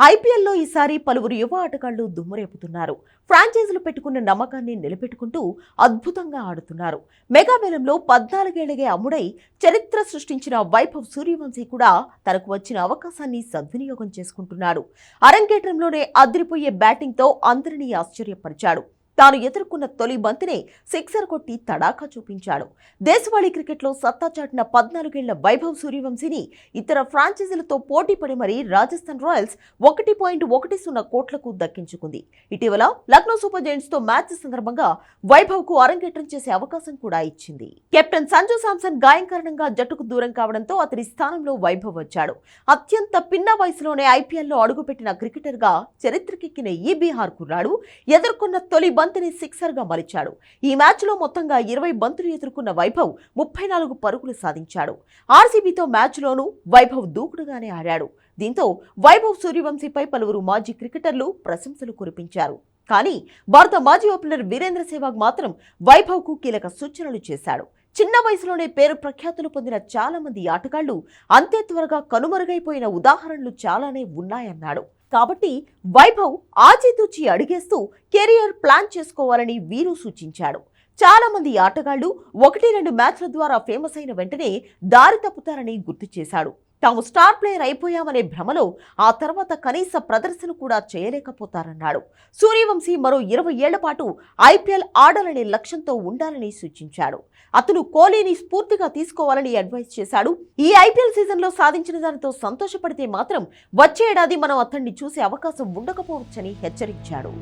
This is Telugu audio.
ఐపీఎల్లో ఈసారి పలువురు యువ ఆటగాళ్ళు దుమ్మురేపుతున్నారు. ఫ్రాంచైజీలు పెట్టుకున్న నమ్మకాన్ని నిలబెట్టుకుంటూ అద్భుతంగా ఆడుతున్నారు. మెగావేలంలో పద్నాలుగేళ్ళగే అమ్ముడై చరిత్ర సృష్టించిన వైభవ్ సూర్యవంశీ కూడా తనకు వచ్చిన అవకాశాన్ని సద్వినియోగం చేసుకుంటున్నాడు. అరంగేట్రంలోనే అదిరిపోయే బ్యాటింగ్తో అందరినీ ఆశ్చర్యపరిచాడు. తాను ఎదుర్కొన్న తొలి బంతినే సిక్సర్ కొట్టి తడాఖా చూపించాడు. దేశవాళీ క్రికెట్లో సత్తా చాటిన పద్నాలుగేళ్ళ వైభవ్ సూర్యవంశీని ఇతర ఫ్రాంచైజీలతో పోటీ పడి మరీ రాజస్థాన్ రాయల్స్ ఒకటి పాయింట్ ఒకటి సున్నా కోట్లకు దక్కించుకుంది. ఇటీవల లక్నో సూపర్ జైంట్స్తో మ్యాచ్ సందర్భంగా వైభవ్కు అరంగేట్రం చేసే అవకాశం కూడా ఇచ్చింది. కెప్టెన్ సంజు సామ్సన్ గాయం కారణంగా జట్టుకు దూరం కావడంతో అతని స్థానంలో వైభవ్ వచ్చాడు. అత్యంత పిన్న వయసులోనే ఐపీఎల్లో అడుగుపెట్టిన క్రికెటర్గా చరిత్రకెక్కిన ఈ బీహార్ కుర్రాడు ఎదుర్కొన్న తొలి బంతిని సిక్సర్గా మలిచాడు. ఈ మ్యాచ్లో మొత్తంగా ఇరవై బంతులు ఎదుర్కొన్న వైభవ్ ముప్పై నాలుగు పరుగులు సాధించాడు. ఆర్సీబీతో మ్యాచ్ లోనూ వైభవ్ దూకుడుగానే ఆడాడు. దీంతో వైభవ్ సూర్యవంశీపై పలువురు మాజీ క్రికెటర్లు ప్రశంసలు కురిపించారు. కానీ భారత మాజీ ఓపెనర్ వీరేంద్ర సెహ్వాగ్ మాత్రం వైభవ్కు కీలక సూచనలు చేశాడు. చిన్న వయసులోనే పేరు ప్రఖ్యాతులు పొందిన చాలా మంది ఆటగాళ్ళు అంతే త్వరగా కనుమరుగైపోయిన ఉదాహరణలు చాలానే ఉన్నాయన్నాడు. కాబట్టి వైభవ్ ఆచితూచి అడిగేస్తూ కెరియర్ ప్లాన్ చేసుకోవాలని వీరు సూచించాడు చాలా మంది ఆటగాళ్ళు ఒకటి రెండు మ్యాచ్ల ద్వారా ఫేమస్ అయిన వెంటనే దారి తప్పుతారని గుర్తు చేశాడు. తాము స్టార్ ప్లేయర్ అయిపోయామనే భ్రమలో ఆ తర్వాత కనీస ప్రదర్శన కూడా చేయలేకపోతారన్నాడు. సూర్యవంశీ మరో ఇరవై ఏళ్ళ పాటు ఐపీఎల్ ఆడాలనే లక్ష్యంతో ఉండాలని సూచించాడు. అతను కోహ్లీని స్ఫూర్తిగా తీసుకోవాలని అడ్వైస్ చేశాడు. ఈ ఐపీఎల్ సీజన్లో సాధించిన దానితో సంతోషపడితే మాత్రం వచ్చే ఏడాది మనం అతన్ని చూసే అవకాశం ఉండకపోవచ్చని హెచ్చరించాడు.